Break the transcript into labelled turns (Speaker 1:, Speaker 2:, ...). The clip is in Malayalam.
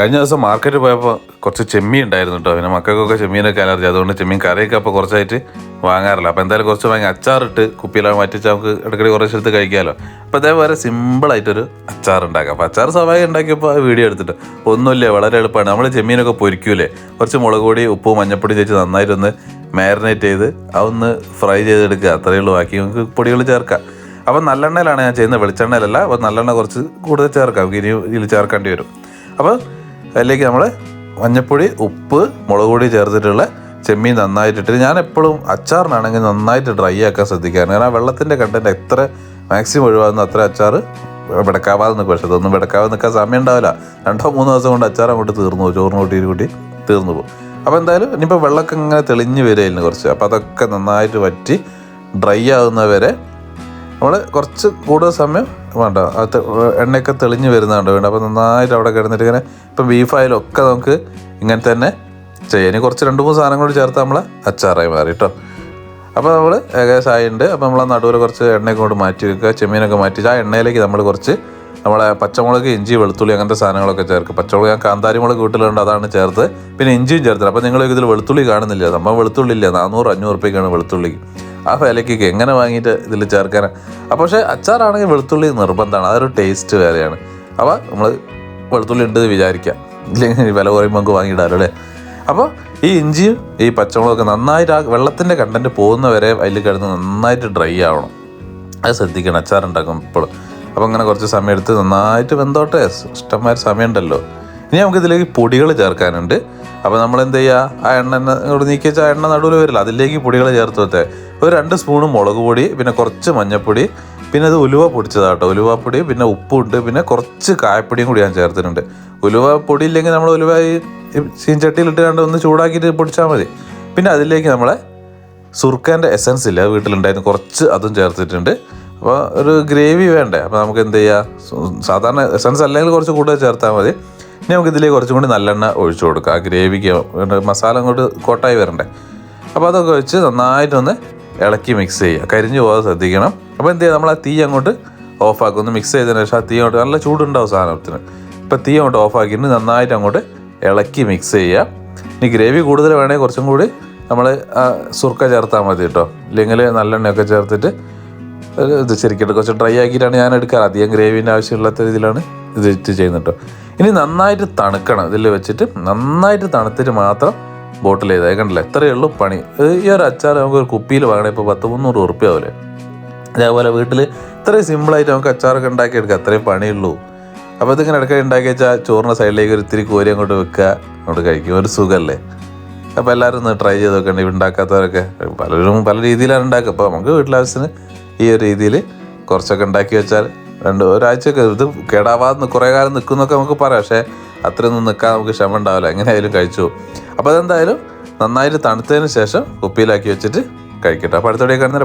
Speaker 1: കഴിഞ്ഞ ദിവസം മാർക്കറ്റിൽ പോയപ്പോൾ കുറച്ച് ചെമ്മീൻ ഉണ്ടായിരുന്നു കേട്ടോ പിന്നെ മക്കൾക്കൊക്കെ ചെമ്മീനൊക്കെ അലർജി അതുകൊണ്ട് ചെമ്മീൻ കറിയൊക്കെ അപ്പോൾ കുറച്ചായിട്ട് വാങ്ങാറില്ല. അപ്പോൾ എന്തായാലും കുറച്ച് വാങ്ങി അച്ചാറിട്ട് കുപ്പിയിലാണ് മാറ്റിച്ച് നമുക്ക് ഇടയ്ക്കിടെ കുറച്ച് എടുത്ത് കഴിക്കാമല്ലോ അപ്പോൾ അതേപോലെ സിമ്പിളായിട്ടൊരു അച്ചാർ ഉണ്ടാക്കാം. അപ്പോൾ അച്ചാർ സ്വാഭാവികം ഉണ്ടാക്കിയപ്പോൾ വീഡിയോ എടുത്തിട്ട് ഒന്നുമില്ല? വളരെ എളുപ്പമാണ്. നമ്മൾ ചെമ്മീനൊക്കെ പൊരിക്കൂലേ? കുറച്ച് മുളക് പൊടി ഉപ്പ് മഞ്ഞപ്പൊടി ചേച്ച് നന്നായിട്ടൊന്ന് മാരിനേറ്റ് ചെയ്ത് അതൊന്ന് ഫ്രൈ ചെയ്തെടുക്കുക. അത്രയേ ഉള്ളൂ. ബാക്കി നമുക്ക് പൊടികൾ ചേർക്കാം. അപ്പം നല്ലെണ്ണയിലാണ് ഞാൻ ചെയ്യുന്നത്. വെളിച്ചെണ്ണയിലല്ല. അപ്പോൾ നല്ലെണ്ണ കുറച്ച് കൂടുതൽ ചേർക്കാം. ഇനി ഇതിൽ ചേർക്കേണ്ടി വരും. അപ്പോൾ അതിലേക്ക് നമ്മൾ മഞ്ഞപ്പൊടി ഉപ്പ് മുളക് പൊടി ചേർത്തിട്ടുള്ള ചെമ്മീൻ നന്നായിട്ടിട്ട് ഞാൻ എപ്പോഴും അച്ചാറിനാണെങ്കിൽ നന്നായിട്ട് ഡ്രൈ ആക്കാൻ ശ്രദ്ധിക്കാറ് കാരണം ആ വെള്ളത്തിന്റെ കണ്ടന്റ് എത്ര മാക്സിമം ഒഴിവാകുന്ന അത്ര അച്ചാർ വിടക്കാവാതെ നിൽക്കും. പക്ഷെ അതൊന്നും വിടക്കാതെ നിൽക്കാൻ സമയം ഉണ്ടാവില്ല. രണ്ടോ മൂന്നോ ദിവസം കൊണ്ട് അച്ചാർ അങ്ങോട്ട് തീർന്നു പോകും. ചോറിന് കൂട്ടി കൂട്ടി തീർന്നു പോകും. അപ്പോൾ എന്തായാലും ഇനിയിപ്പോൾ വെള്ളമൊക്കെ ഇങ്ങനെ തെളിഞ്ഞ് വരികയായിരുന്നു കുറച്ച്. അപ്പോൾ അതൊക്കെ നന്നായിട്ട് വറ്റി ഡ്രൈ ആകുന്നവരെ നമ്മൾ കുറച്ച് കൂടുതൽ സമയം വേണ്ട. അത് എണ്ണയൊക്കെ തെളിഞ്ഞ് വരുന്നുണ്ട് വേണ്ട അപ്പോൾ നന്നായിട്ട് അവിടെ കിടന്നിട്ട് ഇങ്ങനെ ഇപ്പം ബീഫായാലും ഒക്കെ നമുക്ക് ഇങ്ങനെ തന്നെ ചെയ്യാം. ഇനി കുറച്ച് രണ്ട് മൂന്ന് സാധനം കൂടി ചേർത്ത് നമ്മൾ അച്ചാറായി മാറി കേട്ടോ അപ്പോൾ നമ്മൾ ഏകദേശം ആയിട്ടുണ്ട്. അപ്പോൾ നമ്മൾ ആ നടുവിൽ കുറച്ച് എണ്ണയൊക്കെ കൊണ്ട് മാറ്റി വെക്കുക. ചെമ്മീനൊക്കെ മാറ്റി ആ എണ്ണയിലേക്ക് നമ്മൾ കുറച്ച് നമ്മളെ പച്ചമുളക് ഇഞ്ചി വെളുത്തുള്ളി അങ്ങനത്തെ സാധനങ്ങളൊക്കെ ചേർക്കും പച്ചമുളക് ഞാൻ കാന്താരി മുളക് വീട്ടിലുണ്ട് അതാണ് ചേർത്ത് പിന്നെ ഇഞ്ചിയും ചേർത്തത്. അപ്പോൾ നിങ്ങൾ ഇതിൽ വെളുത്തുള്ളി കാണുന്നില്ല. നമ്മൾ വെളുത്തുള്ളി ഇല്ല. നാനൂറ് അഞ്ഞൂറ് റുപ്യക്കാണ് വെളുത്തുള്ളിക്ക് ആ വിലക്കൊക്കെ എങ്ങനെ വാങ്ങിയിട്ട് ഇതിൽ ചേർക്കാനാണ് അപ്പോൾ പക്ഷേ അച്ചാറാണെങ്കിൽ വെളുത്തുള്ളി നിർബന്ധമാണ്. അതൊരു ടേസ്റ്റ് വേറെയാണ്. അപ്പോൾ നമ്മൾ വെളുത്തുള്ളി ഉണ്ട് വിചാരിക്കാം. ഇല്ലെങ്കിൽ വില കുറയുമ്പോൾ നമുക്ക് വാങ്ങിയിടാമല്ലോ അല്ലേ? അപ്പോൾ ഈ ഇഞ്ചിയും ഈ പച്ചമുളകൊക്കെ നന്നായിട്ട് ആ വെള്ളത്തിന്റെ കണ്ടന്റ് പോകുന്ന വരെ അതിൽ കിടന്ന് നന്നായിട്ട് ഡ്രൈ ആവണം. അത് ശ്രദ്ധിക്കണം. അച്ചാറുണ്ടാക്കും ഇപ്പോൾ അപ്പോൾ അങ്ങനെ കുറച്ച് സമയം എടുത്ത് നന്നായിട്ട് വെന്തോട്ടെ. ഇഷ്ടമായ സമയമുണ്ടല്ലോ. ഇനി നമുക്ക് ഇതിലേക്ക് പൊടികൾ ചേർക്കാനുണ്ട്. അപ്പോൾ നമ്മൾ എന്ത് ചെയ്യുക ആ എണ്ണ ഇവിടെ നീക്കി വെച്ചാൽ എണ്ണ നടുവിൽ വരില്ല. അതിലേക്ക് പൊടികൾ ചേർത്ത് വെച്ചേ. ഒരു രണ്ട് സ്പൂണ് മുളക് പൊടി പിന്നെ കുറച്ച് മഞ്ഞൾപ്പൊടി പിന്നെ അത് ഉലുവ പൊടിച്ചതാട്ടോ. ഉലുവപ്പൊടി പിന്നെ ഉപ്പുണ്ട് പിന്നെ കുറച്ച് കായപ്പൊടിയും കൂടി ഞാൻ ചേർത്തിട്ടുണ്ട്. ഉലുവ പൊടി ഇല്ലെങ്കിൽ നമ്മൾ ഉലുവ ഈ ചീൻചട്ടിയിലിട്ട് കണ്ട് ഒന്ന് ചൂടാക്കിയിട്ട് പൊടിച്ചാൽ മതി. പിന്നെ അതിലേക്ക് നമ്മളെ സുർക്കേന്റെ എസൻസ് ഇല്ല? വീട്ടിലുണ്ടായിരുന്നു. കുറച്ച് അതും ചേർത്തിട്ടുണ്ട്. അപ്പോൾ ഒരു ഗ്രേവി വേണ്ടേ? അപ്പോൾ നമുക്ക് എന്ത് ചെയ്യാം? സാധാരണ എസൻസ് അല്ലെങ്കിൽ കുറച്ച് കൂടുതൽ ചേർത്താൽ മതി. ഇനി നമുക്ക് ഇതിലേക്ക് കുറച്ചും കൂടി നല്ലെണ്ണ ഒഴിച്ചു കൊടുക്കാം. ആ ഗ്രേവിക്ക് മസാല അങ്ങോട്ട് കോട്ടായി വരണ്ടേ. അപ്പോൾ അതൊക്കെ വെച്ച് നന്നായിട്ടൊന്ന് ഇളക്കി മിക്സ് ചെയ്യുക. കരിഞ്ഞു പോകാതെ ശ്രദ്ധിക്കണം. അപ്പോൾ എന്ത് ചെയ്യുക നമ്മൾ ആ തീ അങ്ങോട്ട് ഓഫാക്കും ഒന്ന് മിക്സ് ചെയ്തതിന് ശേഷം ആ തീ അങ്ങോട്ട് നല്ല ചൂടുണ്ടാവും സാധനത്തിന്. ഇപ്പോൾ തീ അങ്ങോട്ട് ഓഫാക്കിയിട്ട് നന്നായിട്ട് അങ്ങോട്ട് ഇളക്കി മിക്സ് ചെയ്യുക. ഇനി ഗ്രേവി കൂടുതൽ വേണമെങ്കിൽ കുറച്ചും കൂടി നമ്മൾ സുർക്ക ചേർത്താൽ മതി കേട്ടോ ഇല്ലെങ്കിൽ നല്ലെണ്ണയൊക്കെ ചേർത്തിട്ട് ഇത് ശരിക്കും കുറച്ച് ഡ്രൈ ആക്കിയിട്ടാണ് ഞാൻ എടുക്കാറ്. അധികം ഗ്രേവിന്റെ ആവശ്യമില്ലാത്ത രീതിയിലാണ് ഇത് ചെയ്യുന്നത് കേട്ടോ ഇനി നന്നായിട്ട് തണുക്കണം. ഇതിൽ വെച്ചിട്ട് നന്നായിട്ട് തണുത്തിട്ട് മാത്രം ബോട്ടിൽ ചെയ്താൽ കണ്ടില്ല? എത്രയേ ഉള്ളൂ പണി. ഈ ഒരു അച്ചാർ നമുക്ക് ഒരു കുപ്പിയിൽ വാങ്ങണേ ഇപ്പോൾ പത്ത് മുന്നൂറ് ഉറുപ്പ്യ ആവില്ലേ അതേപോലെ വീട്ടിൽ ഇത്രയും സിമ്പിളായിട്ട് നമുക്ക് അച്ചാറൊക്കെ ഉണ്ടാക്കി എടുക്കാം അത്രയും പണിയുള്ളൂ. അപ്പോൾ ഇതിങ്ങനെ ഇടയ്ക്ക് ഉണ്ടാക്കി വെച്ചാൽ ചോറിന്റെ സൈഡിലേക്ക് ഒരു ഇത്തിരി കോരി അങ്ങോട്ട് വെക്കുക. അങ്ങോട്ട് കഴിക്കും. ഒരു സുഖമല്ലേ അപ്പോൾ എല്ലാവരും ഒന്ന് ട്രൈ ചെയ്ത് നോക്കണ്ട? ഉണ്ടാക്കാത്തവരൊക്കെ. പലരും പല രീതിയിലാണ് ഉണ്ടാക്കുക. അപ്പോൾ നമുക്ക് വീട്ടിലാവശ്യത്തിന് ഈ ഒരു രീതിയിൽ കുറച്ചൊക്കെ ഉണ്ടാക്കി വെച്ചാൽ രണ്ട് ഒരാഴ്ചയൊക്കെ ഇത് കേടാവാതെ കുറേ കാലം നിൽക്കുന്നൊക്കെ നമുക്ക് പറയാം. പക്ഷേ അത്രയൊന്നും നിൽക്കാൻ നമുക്ക് ക്ഷമ ഉണ്ടാവില്ല. എങ്ങനെയായാലും കഴിച്ചു. അപ്പോൾ അതെന്തായാലും നന്നായിട്ട് തണുത്തതിന് ശേഷം കുപ്പിയിലാക്കി വെച്ചിട്ട് കഴിക്കട്ടെ. അപ്പോൾ അടുത്തോടെ കാണുന്ന